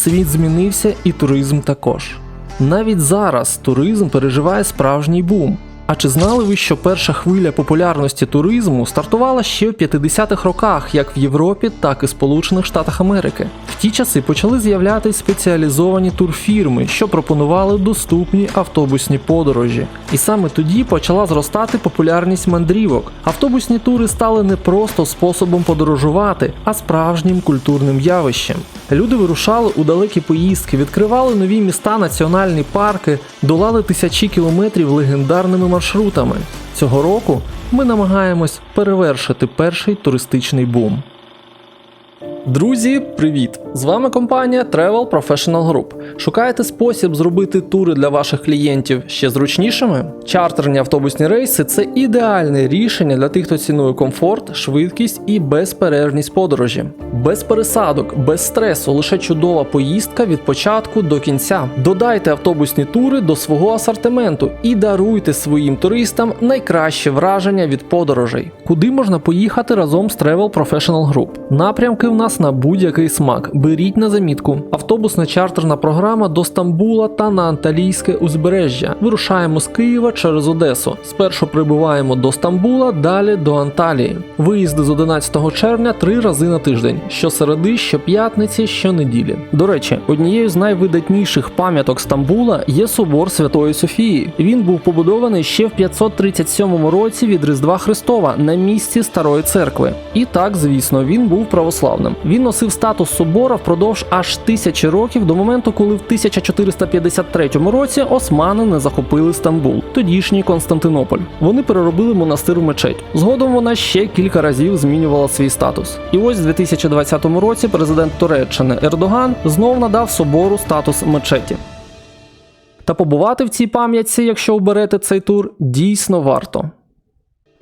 світ змінився і туризм також. Навіть зараз туризм переживає справжній бум. А чи знали ви, що перша хвиля популярності туризму стартувала ще в 50-х роках, як в Європі, так і Сполучених Штатах Америки? Ті часи почали з'являтися спеціалізовані турфірми, що пропонували доступні автобусні подорожі. І саме тоді почала зростати популярність мандрівок. Автобусні тури стали не просто способом подорожувати, а справжнім культурним явищем. Люди вирушали у далекі поїздки, відкривали нові міста, національні парки, долали тисячі кілометрів легендарними маршрутами. Цього року ми намагаємось перевершити перший туристичний бум. Друзі, привіт! З вами компанія Travel Professional Group. Шукаєте спосіб зробити тури для ваших клієнтів ще зручнішими? Чартерні автобусні рейси це ідеальне рішення для тих, хто цінує комфорт, швидкість і безперервність подорожі. Без пересадок, без стресу, лише чудова поїздка від початку до кінця. Додайте автобусні тури до свого асортименту і даруйте своїм туристам найкраще враження від подорожей. Куди можна поїхати разом з Travel Professional Group? Напрямки в нас на будь-який смак. Беріть на замітку. Автобусна чартерна програма до Стамбула та на Анталійське узбережжя. Вирушаємо з Києва через Одесу. Спершу прибуваємо до Стамбула, далі до Анталії. Виїзди з 11 червня три рази на тиждень: щосереди, щоп'ятниці, щонеділі. До речі, однією з найвидатніших пам'яток Стамбула є собор Святої Софії. Він був побудований ще в 537 році від Різдва Христова на місці старої церкви. І так, звісно, він був православним. Він носив статус собора впродовж аж тисячі років до моменту, коли в 1453 році османи не захопили Стамбул, тодішній Константинополь. Вони переробили монастир в мечеть. Згодом вона ще кілька разів змінювала свій статус. І ось в 2020 році президент Туреччини Ердоган знов надав собору статус мечеті. Та побувати в цій пам'ятці, якщо оберете цей тур, дійсно варто.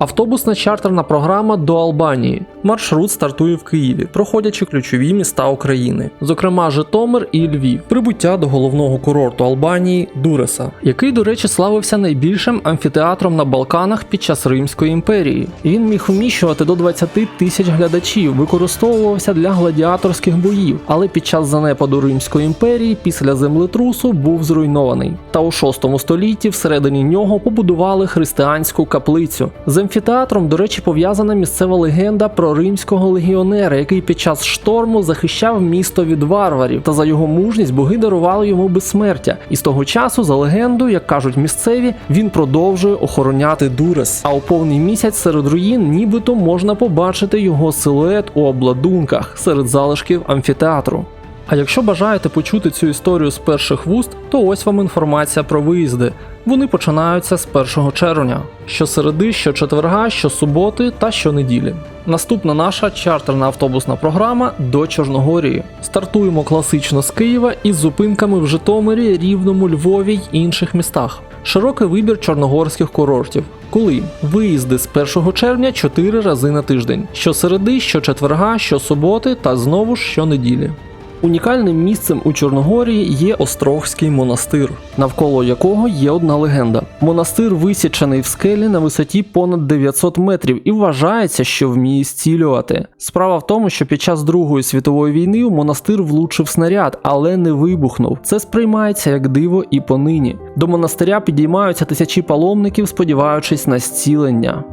Автобусна чартерна програма до Албанії. Маршрут стартує в Києві, проходячи ключові міста України, зокрема Житомир і Львів, прибуття до головного курорту Албанії Дуреса, який, до речі, славився найбільшим амфітеатром на Балканах під час Римської імперії. Він міг вміщувати до 20 тисяч глядачів, використовувався для гладіаторських боїв, але під час занепаду Римської імперії після землетрусу був зруйнований. Та у 6 столітті всередині нього побудували християнську каплицю. З амфітеатром, до речі, пов'язана місцева легенда про римського легіонера, який під час шторму захищав місто від варварів, та за його мужність боги дарували йому безсмертя. І з того часу, за легендою, як кажуть місцеві, він продовжує охороняти Дурес. А у повний місяць серед руїн нібито можна побачити його силует у обладунках серед залишків амфітеатру. А якщо бажаєте почути цю історію з перших вуст, то ось вам інформація про виїзди. Вони починаються з 1 червня, щосереди, щочетверга, щосуботи та щонеділі. Наступна наша чартерна автобусна програма до Чорногорії. Стартуємо класично з Києва із зупинками в Житомирі, Рівному, Львові й інших містах. Широкий вибір чорногорських курортів. Коли виїзди з 1 червня 4 рази на тиждень, щосереди, щочетверга, щосуботи та знову ж щонеділі. Унікальним місцем у Чорногорії є Острогський монастир, навколо якого є одна легенда. Монастир висічений в скелі на висоті понад 900 метрів і вважається, що вміє зцілювати. Справа в тому, що під час Другої світової війни у монастир влучив снаряд, але не вибухнув. Це сприймається як диво і понині. До монастиря підіймаються тисячі паломників, сподіваючись на зцілення.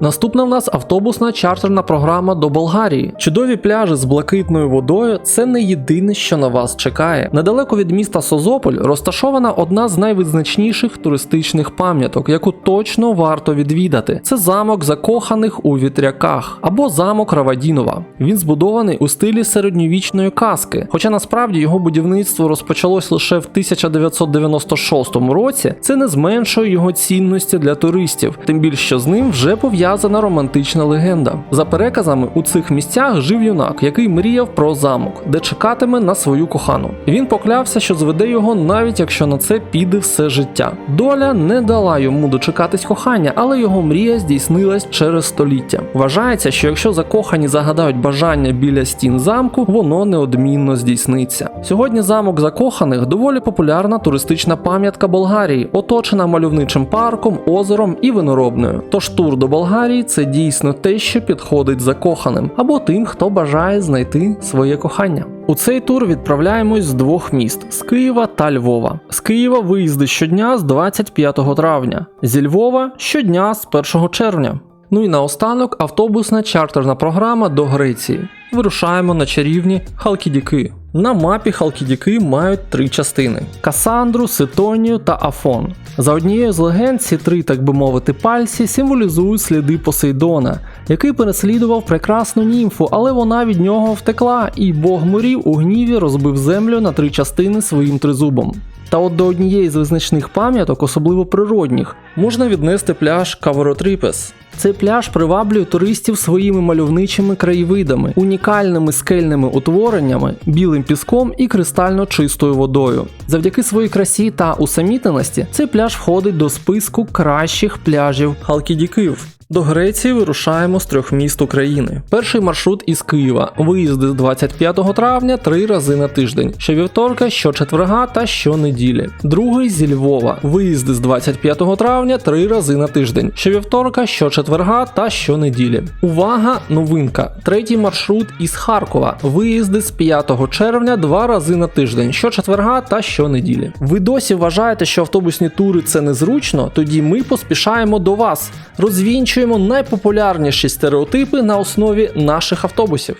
Наступна в нас автобусна чартерна програма до Болгарії. Чудові пляжі з блакитною водою це не єдине, що на вас чекає. Недалеко від міста Созополь розташована одна з найвизначніших туристичних пам'яток, яку точно варто відвідати. Це замок закоханих у вітряках або замок Равадінова. Він збудований у стилі середньовічної казки. Хоча насправді його будівництво розпочалось лише в 1996 році, це не зменшує його цінності для туристів, тим більше що з ним вже пов'язано пов'язана романтична легенда. За переказами, у цих місцях жив юнак, який мріяв про замок, де чекатиме на свою кохану. Він поклявся, що зведе його, навіть якщо на це піде все життя. Доля не дала йому дочекатись кохання, але його мрія здійснилась через століття. Вважається, що якщо закохані загадають бажання біля стін замку, воно неодмінно здійсниться. Сьогодні замок закоханих доволі популярна туристична пам'ятка Болгарії, оточена мальовничим парком, озером і виноробною. Тож тур до Болгарії Болгарії це дійсно те, що підходить закоханим, або тим, хто бажає знайти своє кохання. У цей тур відправляємось з двох міст з Києва та Львова. З Києва виїзди щодня з 25 травня, зі Львова щодня з 1 червня. Ну і наостанок автобусна чартерна програма до Греції. Вирушаємо на чарівні Халкідіки. На мапі Халкідіки мають три частини: Касандру, Ситонію та Афон. За однією з легенд, ці три, так би мовити, пальці символізують сліди Посейдона, який переслідував прекрасну німфу, але вона від нього втекла, і бог морів у гніві розбив землю на три частини своїм тризубом. Та от до однієї з визначних пам'яток, особливо природних, можна віднести пляж Каверотріпес. Цей пляж приваблює туристів своїми мальовничими краєвидами, унікальними скельними утвореннями, білим піском і кристально чистою водою. Завдяки своїй красі та усамітненості цей пляж входить до списку кращих пляжів Халкідіків. До Греції вирушаємо з трьох міст України. Перший маршрут із Києва. Виїзди з 25 травня три рази на тиждень. Щовівторка, щочетверга та щонеділі. Другий зі Львова. Виїзди з 25 травня три рази на тиждень. Щовівторка, щочетверга та щонеділі. Увага! Новинка. Третій маршрут із Харкова. Виїзди з 5 червня два рази на тиждень. Щочетверга та щонеділі. Ви досі вважаєте, що автобусні тури це незручно? Тоді ми поспішаємо до вас. Розвінчуємо найпопулярніші стереотипи на основі наших автобусів.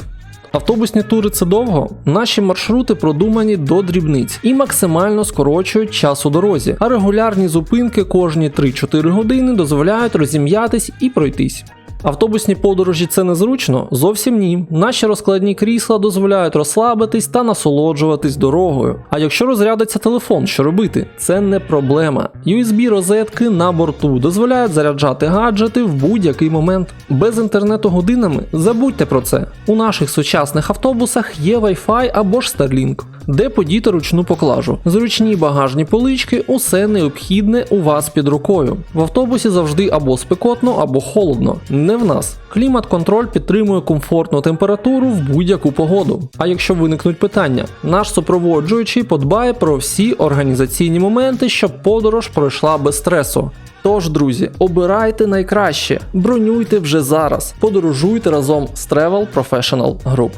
Автобусні тури це довго. Наші маршрути продумані до дрібниць і максимально скорочують час у дорозі, а регулярні зупинки кожні 3-4 години дозволяють розім'ятись і пройтись. Автобусні подорожі це незручно? Зовсім ні. Наші розкладні крісла дозволяють розслабитись та насолоджуватись дорогою. А якщо розрядиться телефон, що робити? Це не проблема. USB розетки на борту дозволяють заряджати гаджети в будь-який момент. Без інтернету годинами забудьте про це. У наших сучасних автобусах є Wi-Fi або ж Starlink. Де подіти ручну поклажу, зручні багажні полички, усе необхідне у вас під рукою. В автобусі завжди або спекотно, або холодно. Не в нас. Клімат-контроль підтримує комфортну температуру в будь-яку погоду. А якщо виникнуть питання, наш супроводжуючий подбає про всі організаційні моменти, щоб подорож пройшла без стресу. Тож, друзі, обирайте найкраще, бронюйте вже зараз, подорожуйте разом з Travel Professional Group.